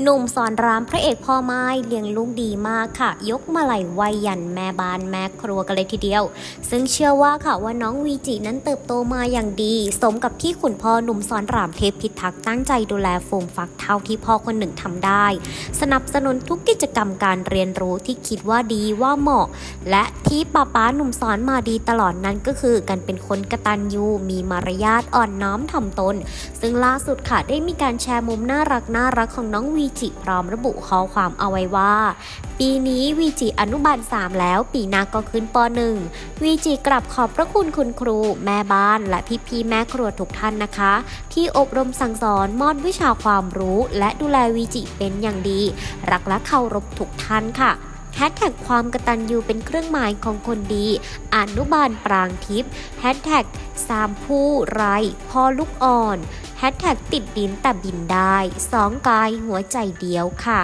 หนุ่มสอนรามพระเอกพ่อไม้เลี้ยงลูกดีมากค่ะ ยกมาไหลวัยยันแม่บ้านแม่ครัวกันเลยทีเดียว ซึ่งเชื่อว่าค่ะว่าน้องวีจินั้นเติบโตมาอย่างดี สมกับที่ขุนพ่อหนุ่มสอนรามเทพพิทักษ์ตั้งใจดูแลโฟมฟักเท่าที่พ่อคนหนึ่งทำได้ สนับสนุนทุกกิจกรรมการเรียนรู้ที่คิดว่าดีว่าเหมาะ และที่ป้าป้าหนุ่มสอนมาดีตลอดนั้นก็คือการเป็นคนกระตันยูมีมารยาทอ่อนน้อมถ่อมตน ซึ่งล่าสุดค่ะได้มีการแชร์มุมน่ารักน่ารักของน้องวีจิพร้อมระบุข้อความเอาไว้ว่า ปีนี้วีจิอนุบาล 3 แล้ว ปีหน้าก็ขึ้นป .1 วีจิกลับขอบพระคุณคุณครู แม่บ้านและพี่ๆแม่ครัวทุกท่านนะคะ ที่อบรมสั่งสอนมอบวิชาความรู้ และดูแลวีจิเป็นอย่างดี รักและเคารพทุกท่านค่ะแฮชแท็กความกตัญญูเป็นเครื่องหมายของคนดีอนุบาลปรางทิพย์แฮชแท็กสามผู้ไรพ่อลูกอ่อน แฮชแท็กติดดินแต่บินได้สองกายหัวใจเดียวค่ะ